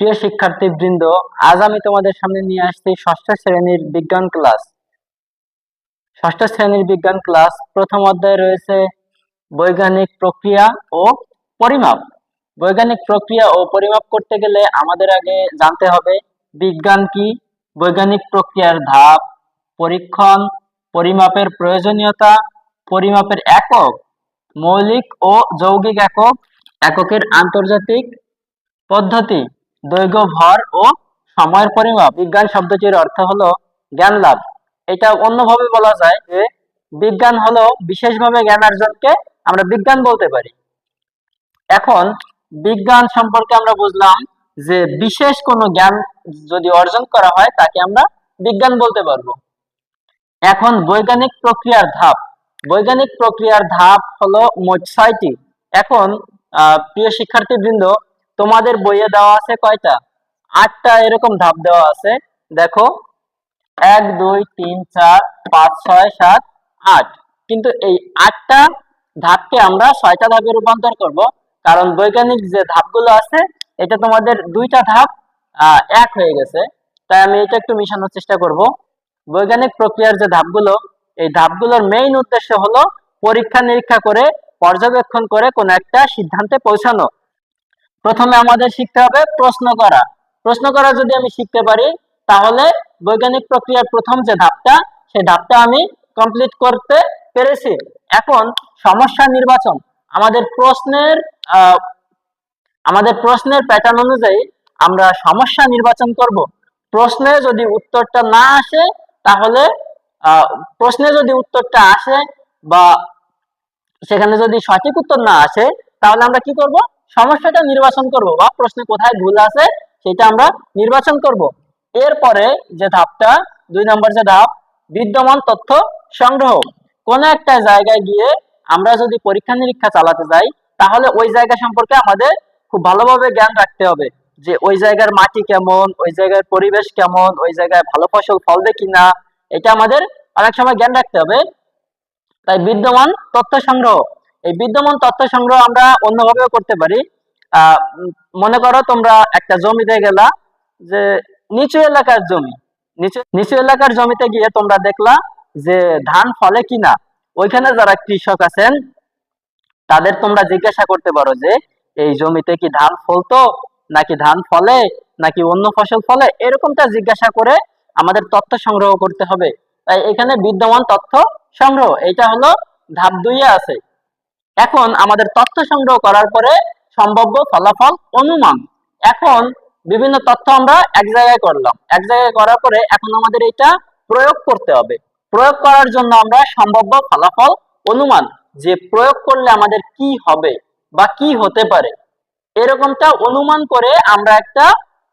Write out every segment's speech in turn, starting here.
প্রিয় শিক্ষার্থীবৃন্দ, আজ আমি তোমাদের সামনে নিয়ে আসছি ষষ্ঠ শ্রেণির বিজ্ঞান ক্লাস। ষষ্ঠ শ্রেণির বিজ্ঞান ক্লাস প্রথম অধ্যায়ে রয়েছে বৈজ্ঞানিক প্রক্রিয়া ও পরিমাপ। বৈজ্ঞানিক প্রক্রিয়া ও পরিমাপ করতে গেলে আমাদের আগে জানতে হবে বিজ্ঞান কি, বৈজ্ঞানিক প্রক্রিয়ার ধাপ, পরীক্ষণ, পরিমাপের প্রয়োজনীয়তা, পরিমাপের একক, মৌলিক ও যৌগিক একক, এককের আন্তর্জাতিক পদ্ধতি। দৈর্ঘ্য ভর ও সময়ের পরিমাপ, বিজ্ঞান শব্দটির অর্থ হলো জ্ঞান লাভ। এটা অন্যভাবে বলা যায় যে বিজ্ঞান হলো বিশেষভাবে জ্ঞান অর্জনকে আমরা বিজ্ঞান বলতে পারি। এখন বিজ্ঞান সম্পর্কে আমরা বুঝলাম যে বিশেষ কোনো জ্ঞান যদি অর্জন করা হয়, তাকে আমরা বিজ্ঞান বলতে পারব। এখন বৈজ্ঞানিক প্রক্রিয়ার ধাপ। বৈজ্ঞানিক প্রক্রিয়ার ধাপ হলো মোট ছয়টি এখন প্রিয় শিক্ষার্থীবৃন্দ তোমাদের বইয়ে দেওয়া আছে কয়টা? আটটা এরকম ধাপ দেওয়া আছে। দেখো, এক, দুই, তিন, চার, পাঁচ, ছয়, সাত, আট। কিন্তু এই আটটা ধাপকে আমরা ছয়টা ধাপে রূপান্তর করব। কারণ বৈজ্ঞানিক যে ধাপগুলো আছে, এটা তোমাদের দুইটা ধাপ এক হয়ে গেছে। তাই আমি এটা একটু মিশানোর চেষ্টা করব। বৈজ্ঞানিক প্রক্রিয়ার যে ধাপগুলো, এই ধাপগুলোর মেইন উদ্দেশ্য হলো পরীক্ষা নিরীক্ষা করে, পর্যবেক্ষণ করে কোনো একটা সিদ্ধান্তে পৌঁছানো। প্রথমে আমাদের শিখতে হবে প্রশ্ন করা। প্রশ্ন করা যদি আমি শিখতে পারি, তাহলে বৈজ্ঞানিক প্রক্রিয়ার প্রথম যে ধাপটা, সেই ধাপটা আমি কমপ্লিট করতে পেরেছি। এখন সমস্যা নির্বাচন। আমাদের প্রশ্নের আমাদের প্রশ্নের প্যাটার্ন অনুযায়ী আমরা সমস্যা নির্বাচন করব। প্রশ্নে যদি উত্তরটা না আসে, তাহলে প্রশ্নে যদি উত্তরটা আসে বা সেখানে যদি সঠিক উত্তর না আসে, তাহলে আমরা কি করব? সমস্যাটা নির্বাচন করব বা প্রশ্নে কোথায় ভুল আছে সেটা আমরা নির্বাচন করব। এরপরে যে ধাপটা, দুই নম্বর যে ধাপ, বিদ্যমান তথ্য সংগ্রহ। কোন একটা জায়গায় গিয়ে আমরা যদি পরীক্ষা নিরীক্ষা চালাতে যাই, তাহলে ওই জায়গা সম্পর্কে আমাদের খুব ভালোভাবে জ্ঞান রাখতে হবে যে ওই জায়গার মাটি কেমন, ওই জায়গার পরিবেশ কেমন, ওই জায়গায় ভালো ফসল ফলবে কিনা, এটা আমাদের অনেক সময় জ্ঞান রাখতে হবে। তাই বিদ্যমান তথ্য সংগ্রহ। এই বিদ্যমান তথ্য সংগ্রহ আমরা অন্যভাবেও করতে পারি। মনে করো তোমরা একটা জমিতে গেলা যে নিচু এলাকার জমি। নিচু এলাকার জমিতে গিয়ে তোমরা দেখলা যে ধান ফলে কিনা। ওইখানে যারা কৃষক আছেন, তাদের তোমরা জিজ্ঞাসা করতে পারো যে, এই জমিতে কি ধান ফলতো? নাকি ধান ফলে? নাকি অন্য ফসল ফলে? এরকমটা জিজ্ঞাসা করে আমাদের তথ্য সংগ্রহ করতে হবে। তাই এখানে বিদ্যমান তথ্য সংগ্রহ। এটা হলো ধাপ দুইয়ে আছে। এখন আমাদের তথ্য সংগ্রহ করার পরে সম্ভাব্য ফলাফল অনুমান। এখন বিভিন্ন তথ্য আমরা এক জায়গায় করলাম। এক জায়গায় করার পরে এখন আমাদের এটা প্রয়োগ করতে হবে। প্রয়োগ করার জন্য আমরা সম্ভাব্য ফলাফল অনুমান, যে প্রয়োগ করলে আমাদের কি হবে বা কি হতে পারে। এরকমটা অনুমান করে আমরা একটা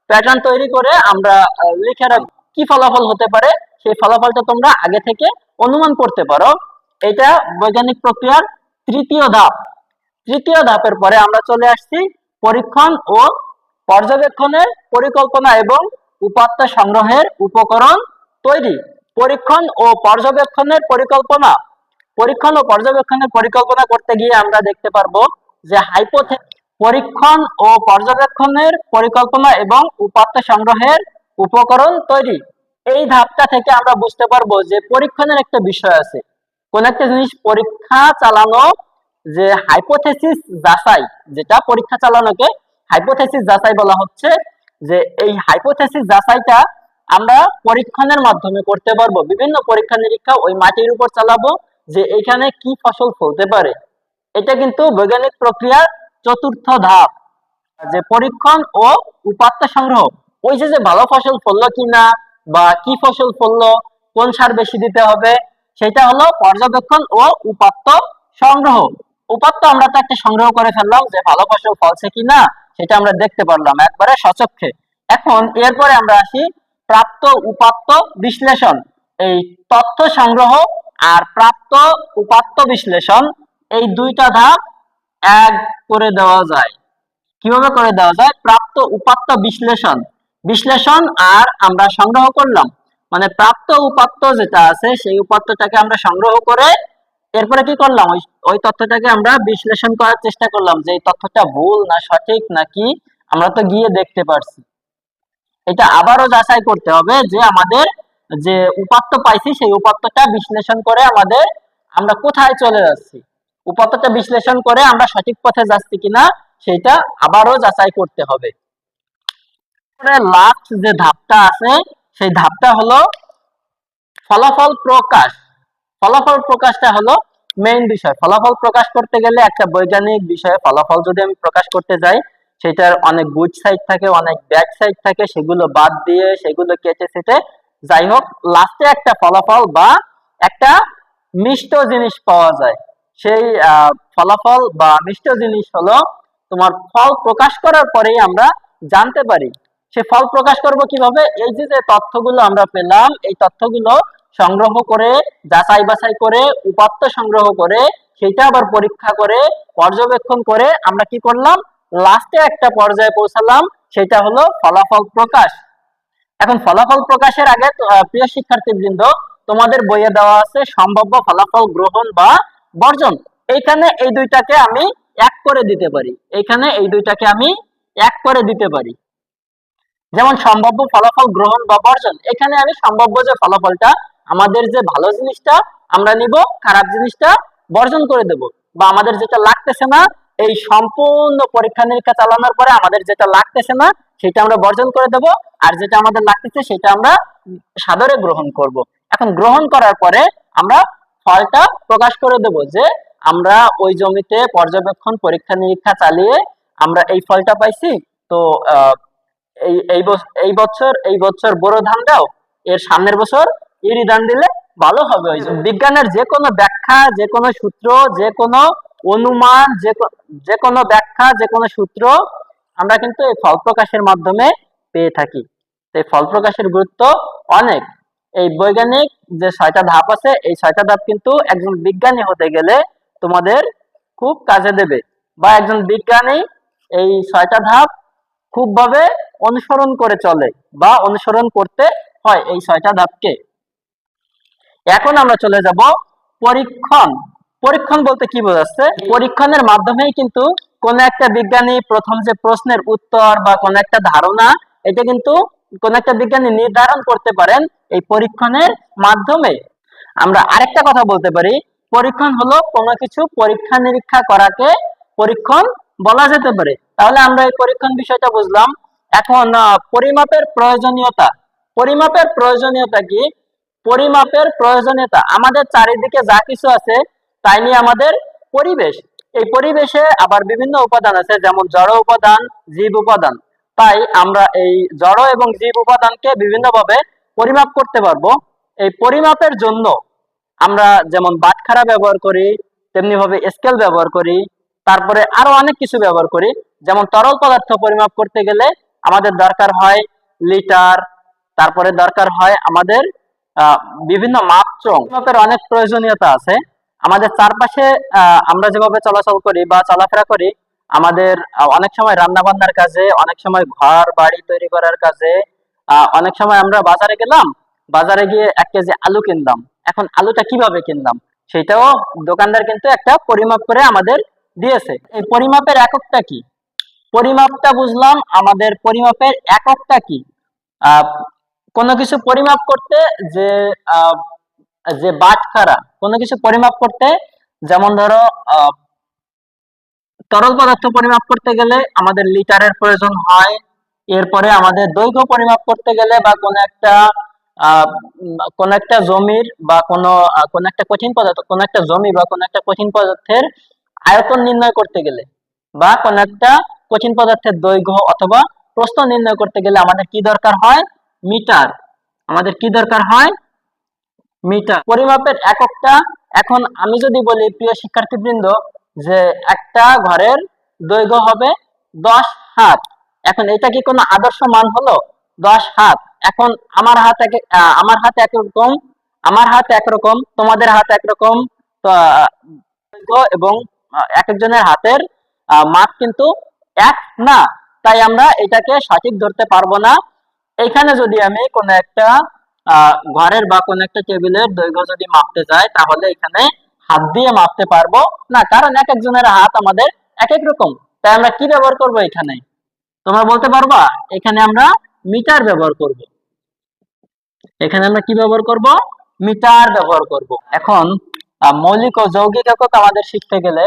প্যাটার্ন তৈরি করে আমরা লিখে রাখব কি ফলাফল হতে পারে, সেই ফলাফলটা তোমরা আগে থেকে অনুমান করতে পারো। এটা বৈজ্ঞানিক প্রক্রিয়ার তৃতীয় ধাপ। তৃতীয় ধাপের পরে আমরা চলে আসছি পরীক্ষণ ও পর্যবেক্ষণের পরিকল্পনা এবং উপাত্ত সংগ্রহের উপকরণ তৈরি। পরীক্ষণ ও পর্যবেক্ষণের পরিকল্পনা। পরীক্ষণ ও পর্যবেক্ষণের পরিকল্পনা করতে গিয়ে আমরা দেখতে পারব যে হাইপোথে পরীক্ষণ ও পর্যবেক্ষণের পরিকল্পনা এবং উপাত্ত সংগ্রহের উপকরণ তৈরি। এই ধাপটা থেকে আমরা বুঝতে পারব যে পরীক্ষণের একটা বিষয় আছে। কোন একটা জিনিস পরীক্ষা চালানো যে হাইপোথেসিস যাচাই, যেটা পরীক্ষা চালানোকে হাইপোথেসিস যাচাই বলা হচ্ছে, যে এই হাইপোথেসিস যাচাইটা আমরা পরীক্ষণের মাধ্যমে করতে পারব, বিভিন্ন পরীক্ষা নিরীক্ষা ওই মাটির উপর চালাবো, যে এখানে কি ফসল ফলতে পারে। এটা কিন্তু বৈজ্ঞানিক প্রক্রিয়ার চতুর্থ ধাপ, যে পরীক্ষণ ও উপাত্ত সংগ্রহ। ওই যে যে ভালো ফসল ফললো কিনা বা কি ফসল ফললো, কোন সার বেশি দিতে হবে সেটা হলো পর্যবেক্ষণ ও উপাত্ত সংগ্রহ। উপাত্ত আমরা তো একটা সংগ্রহ করে ফেললাম যে ভালো ফসল ফলছে কিনা, সেটা আমরা দেখতে পারলাম একবারে সচক্ষে। এখন এরপরে আমরা আসি প্রাপ্ত উপাত্ত বিশ্লেষণ। এই তথ্য সংগ্রহ আর প্রাপ্ত উপাত্ত বিশ্লেষণ, এই দুইটা ধাপ এক করে দেওয়া যায়। কীভাবে করে দেওয়া যায়? প্রাপ্ত উপাত্ত বিশ্লেষণ। বিশ্লেষণ আর আমরা সংগ্রহ করলাম। মানে প্রাপ্ত উপাত্ত যেটা আছে, সেই উপাত্তটাকে আমরা সংগ্রহ করে এরপরে কি করলাম? ওই তথ্যটাকে আমরা বিশ্লেষণ করার চেষ্টা করলাম যে এই তথ্যটা ভুল না সঠিক নাকি আমরা তো গিয়ে দেখতে পারছি। এটা আবারও যাচাই করতে হবে যে আমাদের যে উপাত্ত পাইছি, সেই উপাত্তটা বিশ্লেষণ করে আমাদের আমরা কোথায় চলে যাচ্ছি। উপাত্তটা বিশ্লেষণ করে আমরা সঠিক পথে যাচ্ছি কিনা সেটা আবারও যাচাই করতে হবে। লাস্ট যে ধাপটা আছে সেই ধাপটা হলো ফলাফল প্রকাশ। ফলাফল প্রকাশটা হলো মেইন বিষয়। ফলাফল প্রকাশ করতে গেলে একটা বৈজ্ঞানিক বিষয়ে ফলাফল যদি আমি প্রকাশ করতে যাই, সেটার অনেক গুড সাইড থাকে, অনেক ব্যাড সাইড থাকে, সেগুলো বাদ দিয়ে সেগুলো কেটে সেটে যাই হোক লাস্টে একটা ফলাফল বা একটা মিষ্ট জিনিস পাওয়া যায়। সেই ফলাফল বা মিষ্ট জিনিস হলো তোমার ফল প্রকাশ করার পরেই আমরা জানতে পারি সে ফল প্রকাশ করব কীভাবে? এই যে যে তথ্যগুলো আমরা পেলাম, এই তথ্যগুলো সংগ্রহ করে, যাচাই বাছাই করে, উপাত্ত সংগ্রহ করে সেটা আবার পরীক্ষা করে, পর্যবেক্ষণ করে আমরা কি করলাম? লাস্টে একটা পর্যায়ে পৌঁছালাম, সেটা হলো ফলাফল প্রকাশ। এখন ফলাফল প্রকাশের আগে প্রিয় শিক্ষার্থীবৃন্দ, তোমাদের বইয়ে দেওয়া আছে সম্ভাব্য ফলাফল গ্রহণ বা বর্জন। এইখানে এই দুইটাকে আমি এক করে দিতে পারি। এইখানে এই দুইটাকে আমি এক করে দিতে পারি। যেমন সম্ভাব্য ফলাফল গ্রহণ বা বর্জন, এখানে আমি সম্ভাব্য যে ফলাফলটা, আমাদের যে ভালো জিনিসটা, আমরা নিব, খারাপ জিনিসটা বর্জন করে দেব। বা আমাদের যেটা লাগতেছে না, এই সম্পূর্ণ পরীক্ষা নিরীক্ষা চালানোর পরে আমাদের যেটা লাগতেছে না, সেটা আমরা বর্জন করে দেব, আর যেটা আমাদের লাগতেছে, সেটা আমরা সাদরে গ্রহণ করব। এখন গ্রহণ করার পরে আমরা ফলটা প্রকাশ করে দেব যে আমরা ওই জমিতে পর্যবেক্ষণ, পরীক্ষা নিরীক্ষা চালিয়ে আমরা এই ফলটা পাইছি। তো এই এই এই বছর এই বছর বড় ধান দাও, এর সামনের বছর ইরি ধান দিলে ভালো হবে ওই। বিজ্ঞানের যে কোনো ব্যাখ্যা, যে কোনো সূত্র, যে কোনো অনুমান, যে কোনো ব্যাখ্যা, যে কোনো সূত্র আমরা কিন্তু এই ফল প্রকাশের মাধ্যমে পেয়ে থাকি। এই ফল প্রকাশের গুরুত্ব অনেক। এই বৈজ্ঞানিক যে ছয়টা ধাপ আছে, এই ছয়টা ধাপ কিন্তু একজন বিজ্ঞানী হতে গেলে তোমাদের খুব কাজে দেবে। বা একজন বিজ্ঞানী এই ছয়টা ধাপ খুবভাবে অনুসরণ করে চলে বা অনুসরণ করতে হয় এই ছয়টা ধাপকে। এখন আমরা চলে যাব পরীক্ষণ। পরীক্ষণ বলতে কি বোঝাচ্ছে? পরীক্ষণের মাধ্যমেই কিন্তু কোন একটা বিজ্ঞানী প্রথম যে প্রশ্নের উত্তর বা কোন একটা ধারণা, এটা কিন্তু কোন একটা বিজ্ঞানী নির্ধারণ করতে পারেন এই পরীক্ষণের মাধ্যমে। আমরা আরেকটা কথা বলতে পারি, পরীক্ষণ হলো কোনো কিছু পরীক্ষা নিরীক্ষা করাকে পরীক্ষণ বলা যেতে পারে। তাহলে আমরা এই পরীক্ষণ বিষয়টা বুঝলাম। এখন পরিমাপের প্রয়োজনীয়তা। পরিমাপের প্রয়োজনীয়তা কি? পরিমাপের প্রয়োজনীয়তা। আমাদের চারিদিকে যা কিছু আছে, তাই নিয়ে আমাদের পরিবেশ। এই পরিবেশে আবার বিভিন্ন উপাদান আছে, যেমন জড় উপাদান, জীব উপাদান। তাই আমরা এই জড় এবং জীব উপাদানকে বিভিন্নভাবে পরিমাপ করতে পারব। এই পরিমাপের জন্য আমরা যেমন বাটখারা ব্যবহার করি তেমনি ভাবে স্কেল ব্যবহার করি, তারপরে আরও অনেক কিছু ব্যবহার করি। যেমন তরল পদার্থ পরিমাপ করতে গেলে আমাদের দরকার হয় লিটার, তারপরে দরকার হয় আমাদের বিভিন্ন মাপচং মাপের অনেক প্রয়োজনীয়তা আছে। আমাদের চারপাশে আমরা যেভাবে চলাচল করি বা চলাফেরা করি, আমাদের অনেক সময় রান্না বান্নার কাজে, অনেক সময় ঘর বাড়ি তৈরি করার কাজে অনেক সময় আমরা বাজারে গেলাম, বাজারে গিয়ে এক কেজি আলু কিনলাম। এখন আলুটা কীভাবে কিনলাম? সেটাও দোকানদার কিন্তু একটা পরিমাপ করে আমাদের দিয়েছে। এই পরিমাপের এককটা কি? পরিমাপটা বুঝলাম, আমাদের পরিমাপের এককটা কি? কোনো কিছু পরিমাপ করতে যে যে বাটখারা কোনো কিছু পরিমাপ করতে যেমন ধরো তরল পদার্থ পরিমাপ করতে গেলে আমাদের লিটারের প্রয়োজন হয়, এরপরে আমাদের দৈর্ঘ্য পরিমাপ করতে গেলে বা কোন একটা কোন একটা জমির বা কোন কোন একটা কঠিন পদার্থ, কোন একটা জমি বা কোন একটা কঠিন পদার্থের আয়তন নির্ণয় করতে গেলে বা কোন একটা কঠিন পদার্থের দৈর্ঘ্য অথবা প্রস্থ নির্ণয় করতে গেলে আমাদের কি দরকার হয়? মিটার। আমাদের কি দরকার হয়? মিটার। পরিমাপের এককটা, এখন আমি যদি বলি প্রিয় শিক্ষার্থীবৃন্দ, যে একটা ঘরের দৈর্ঘ্য হবে দশ হাত। এখন এটা কি কোনো আদর্শ মান হলো? দশ হাত। এখন আমার হাত এক আমার হাত একরকম, আমার হাত একরকম, তোমাদের হাত একরকম এবং এক একজনের হাতের মাপ কিন্তু এক না। তাই আমরা এটাকে সঠিক ধরতে পারব না। এখানে যদি আমি কোনো একটা ঘরের বা কোনো একটা টেবিলের দৈর্ঘ্য যদি মাপতে যাই, তাহলে এখানে হাত দিয়ে মাপতে পারব না। কারণ এক একজনের হাত আমাদের এক এক রকম। তাই আমরা কি ব্যবহার করব এখানে? তোমরা বলতে পারবা? এখানে আমরা মিটার ব্যবহার করব। এখানে আমরা কি ব্যবহার করব? মিটার ব্যবহার করব। এখন মৌলিক ও যৌগিক একক আমাদের শিখতে গেলে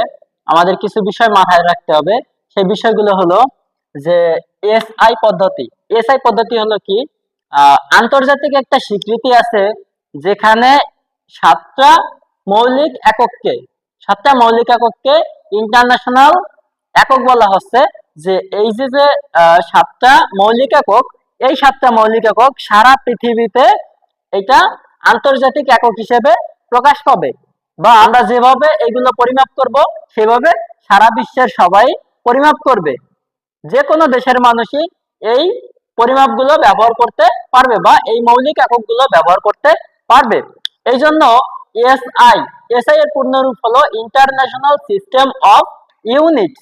আমাদের কিছু বিষয় মাথায় রাখতে হবে। সেই বিষয়গুলো হলো যে এসআই পদ্ধতি। এসআই পদ্ধতি হলো কি? আন্তর্জাতিক একটা স্বীকৃতি আছে যেখানে সাতটা মৌলিক একককে, সাতটা মৌলিক একককে ইন্টারন্যাশনাল একক বলা হচ্ছে যে এই যে যে সাতটা মৌলিক একক, এই সাতটা মৌলিক একক সারা পৃথিবীতে এটা আন্তর্জাতিক একক হিসেবে প্রকাশ পাবে। বা আমরা যেভাবে এগুলো পরিমাপ করব, সেভাবে সারা বিশ্বের সবাই পরিমাপ করবে। যে কোনো দেশের মানুষই এই পরিমাপগুলো ব্যবহার করতে পারবে বা এই মৌলিক এককগুলো ব্যবহার করতে পারবে। এই জন্য এসআই এসআই এর পূর্ণরূপ হলো ইন্টারন্যাশনাল সিস্টেম অফ ইউনিট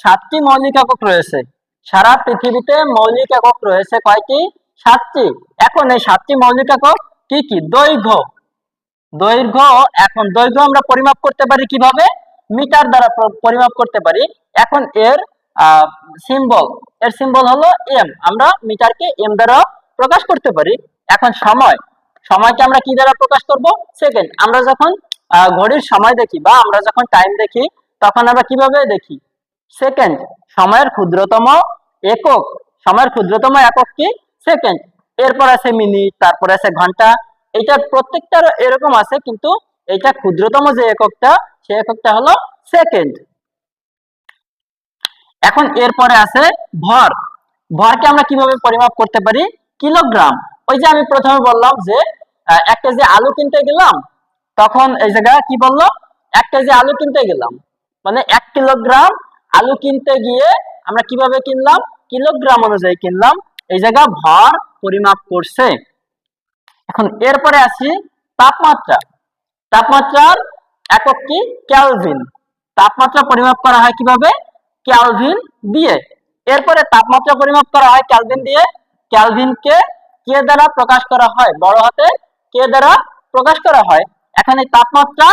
সাতটি মৌলিক একক রয়েছে। সারা পৃথিবীতে মৌলিক একক রয়েছে কয়টি? সাতটি। এখন এই সাতটি মৌলিক একক কি কি? দৈর্ঘ্য। দৈর্ঘ্য, এখন দৈর্ঘ্য আমরা পরিমাপ করতে পারি কীভাবে? মিটার দ্বারা পরিমাপ করতে পারি। এখন এর সিম্বল এর সিম্বল হলো এম আমরা মিটারকে এম দ্বারা প্রকাশ করতে পারি। এখন সময়। সময়কে আমরা কি দ্বারা প্রকাশ করব? সেকেন্ড আমরা যখন ঘড়ির সময় দেখি বা আমরা যখন টাইম দেখি, তখন আমরা কীভাবে দেখি? সেকেন্ড সময়ের ক্ষুদ্রতম একক। সময়ের ক্ষুদ্রতম একক কি? সেকেন্ড এরপর আছে মিনিট তারপর আছে ঘণ্টা। এটা প্রত্যেকটার এরকম আছে, কিন্তু এটা ক্ষুদ্রতম যে এককটা সেই এককটা হলো সেকেন্ড এখন এরপরে আছে ভর। ভরকে আমরা কীভাবে পরিমাপ করতে পারি? কিলোগ্রাম। ওই যে আমি প্রথমে বললাম যে এক কেজি আলু কিনতে গেলাম, তখন এই জায়গায় কি বলল? এক কেজি আলু কিনতে গেলাম। মানে এক কিলোগ্রাম আলু কিনতে গিয়ে আমরা কীভাবে কিনলাম? কিলোগ্রাম অনুযায়ী কিনলাম। এই জায়গা ভর পরিমাপ করছে। এখন এরপরে আসি তাপমাত্রা। তাপমাত্রার একক কি? ক্যালভিন তাপমাত্রা পরিমাপ করা হয় কীভাবে? ক্যালভিন দিয়ে। এরপরে তাপমাত্রা পরিমাপ করা হয় ক্যালভিন দিয়ে। ক্যালভিনকে কে দ্বারা প্রকাশ করা হয়? বড় হাতে কে দ্বারা প্রকাশ করা হয়? এখন তাপমাত্রা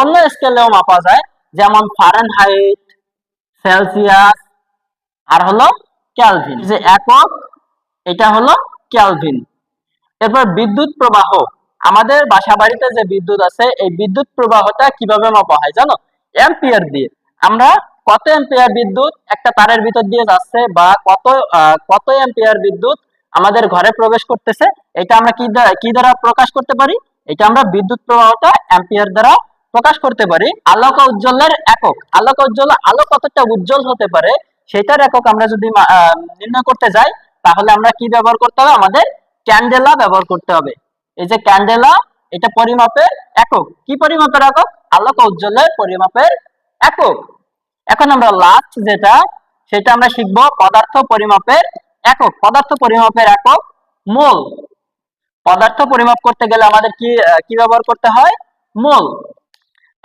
অন্য স্কেলেও মাপা যায়, যেমন ফারেনহাইট সেলসিয়াস আর হলো ক্যালভিন যে একক, এটা হলো ক্যালভিন এরপর বিদ্যুৎ প্রবাহ। আমাদের বাসা বাড়িতে যে বিদ্যুৎ আছে, এই বিদ্যুৎ প্রবাহটা কীভাবে মাপা হয় জানো? অ্যাম্পিয়ার দিয়ে। আমরা কত অ্যাম্পিয়ার বিদ্যুৎ একটা তারের ভিতর দিয়ে যাচ্ছে বা কত কত অ্যাম্পিয়ার বিদ্যুৎ আমাদের ঘরে প্রবেশ করতেছে, এটা আমরা কি দ্বারা কি দ্বারা প্রকাশ করতে পারি? এটা আমরা বিদ্যুৎ প্রবাহটা অ্যাম্পিয়ার দ্বারা প্রকাশ করতে পারি। আলোক উজ্জ্বলের একক। আলোক উজ্জ্বল আলো কতটা উজ্জ্বল হতে পারে, সেটার একক আমরা যদি নির্ণয় করতে যাই, তাহলে আমরা কি ব্যবহার করতে হবে? আমাদের ক্যান্ডেলা ব্যবহার করতে হবে। এই যে ক্যান্ডেলা এটা পরিমাপের একক। কি পরিমাপের একক? আলোক উজ্জ্বলের পরিমাপের একক। এখন আমরা লাস্ট যেটা, সেটা আমরা শিখব পদার্থ পরিমাপের একক। পদার্থ পরিমাপের একক মোল। পদার্থ পরিমাপ করতে গেলে আমাদের কি কি ব্যবহার করতে হয়? মোল।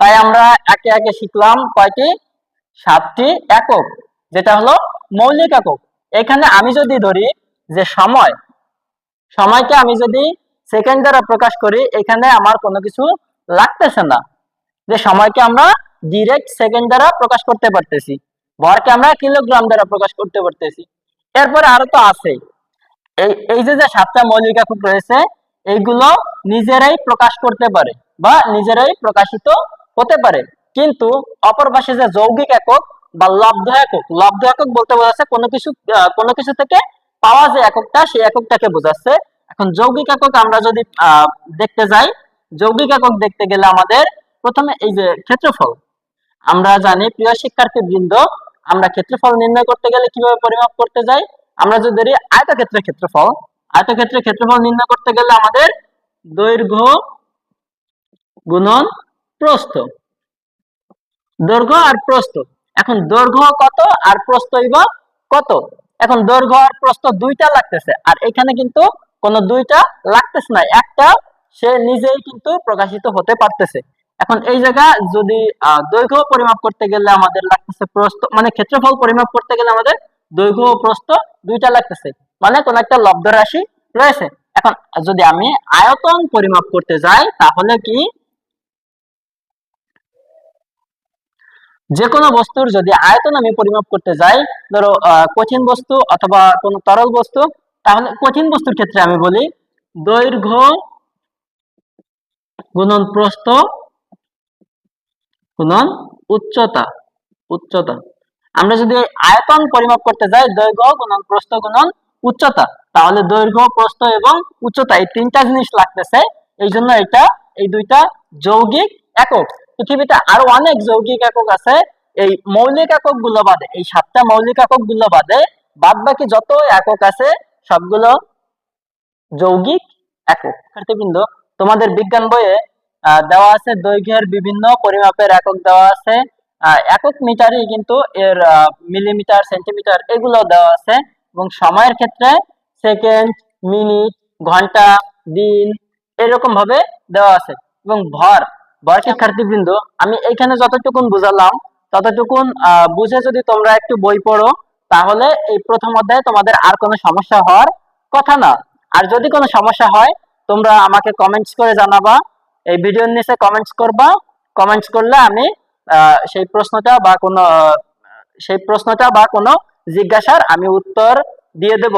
তাই আমরা একে একে শিখলাম কয়টি? সাতটি একক, যেটা হলো মৌলিক একক। এখানে আমি যদি ধরি যে সময় সময়কে আমি যদি সেকেন্ড দ্বারা প্রকাশ করি, এখানে আমার কোনো কিছু লাগতেছে না। যে সময়কে আমরা ডিরেক্ট সেকেন্ড দ্বারা প্রকাশ করতে পারতেছি। ভরকে আমরা কিলোগ্রাম দ্বারা প্রকাশ করতে পারতেছি। এরপরে আরও তো আছে। এই যে যে সাতটা মৌলিক একক রয়েছে এইগুলো নিজেরাই প্রকাশ করতে পারে বা নিজেরাই প্রকাশিত হতে পারে। কিন্তু অপর পাশে যে যৌগিক একক বা লব্ধ একক লব্ধ একক বলতে বোঝাচ্ছে কোনো কিছু কোনো কিছু থেকে পাওয়া যে এককটা, সেই এককটাকে বোঝাচ্ছে। এখন যৌগিক একক আমরা যদি দেখতে যাই, যৌগিক একক দেখতে গেলে আমাদের প্রথমে এই যে ক্ষেত্রফল, আমরা জানি প্রিয় শিক্ষার্থী বৃন্দ, আমরা ক্ষেত্রফল নির্ণয় করতে গেলে কীভাবে পরিমাপ করতে যাই? আমরা যদি ধরি আয়তক্ষেত্রের ক্ষেত্রফল আয়তক্ষেত্রের ক্ষেত্রফল নির্ণয় করতে গেলে আমাদের দৈর্ঘ্য গুণন প্রস্থ। দৈর্ঘ্য আর প্রস্থ। এখন দৈর্ঘ্য কত আর প্রস্থই কত? এখন দৈর্ঘ্য আর প্রস্থ দুইটা লাগতেছে, আর এখানে কিন্তু কোনো দুইটা লাগতেছে না, একটা সে নিজেই কিন্তু প্রকাশিত হতে পারতেছে। এখন এই জায়গা যদি দৈর্ঘ্য পরিমাপ করতে গেলে আমাদের লাগতেছে প্রস্থ মানে ক্ষেত্রফল পরিমাপ করতে গেলে আমাদের দৈর্ঘ্য ও প্রস্থ দুইটা লাগতেছে মানে কোন একটা লব্ধ রাশি রয়েছে। এখন যদি আমি আয়তন পরিমাপ করতে যাই, তাহলে কি যে কোনো বস্তুর যদি আয়তন আমি পরিমাপ করতে যাই, ধরো কঠিন বস্তু অথবা কোনো তরল বস্তু, তাহলে কঠিন বস্তুর ক্ষেত্রে আমি বলি দৈর্ঘ্য গুণন প্রস্থ গুণন উচ্চতা উচ্চতা। আমরা যদি আয়তন পরিমাপ করতে যাই, দৈর্ঘ্য গুণন প্রস্থ গুণন উচ্চতা, তাহলে দৈর্ঘ্য, প্রস্থ এবং উচ্চতা এই তিনটা জিনিস লাগতেছে এই জন্য এটা, এই দুইটা যৌগিক একক। পৃথিবীতে আরও অনেক যৌগিক একক আছে। এই মৌলিক এককগুলো বাদে, এই সাতটা মৌলিক এককগুলো বাদে বাদ বাকি যত একক আছে, সবগুলো যৌগিক একক। শিক্ষার্থীবৃন্দ তোমাদের বিজ্ঞান বইয়ে দেওয়া আছে দৈর্ঘ্যের বিভিন্ন পরিমাপের একক দেওয়া আছে। একক মিটারই কিন্তু এর মিলিমিটার সেন্টিমিটার এগুলো দেওয়া আছে। এবং সময়ের ক্ষেত্রে সেকেন্ড মিনিট ঘণ্টা, দিন এরকম ভাবে দেওয়া আছে। এবং ভর ভর শিক্ষার্থীবৃন্দ আমি এখানে যতটুকুন বুঝালাম ততটুকুন বুঝে যদি তোমরা একটু বই পড়ো তাহলে এই প্রথম অধ্যায়ে তোমাদের আর কোনো সমস্যা হওয়ার কথা না। আর যদি কোনো সমস্যা হয় তোমরা আমাকে কমেন্টস করে জানাবা এই ভিডিওর নিচে কমেন্টস করবা। কমেন্টস করলে আমি আহ, সেই প্রশ্নটা বা কোনো সেই প্রশ্নটা বা কোনো জিজ্ঞাসার আমি উত্তর দিয়ে দেব।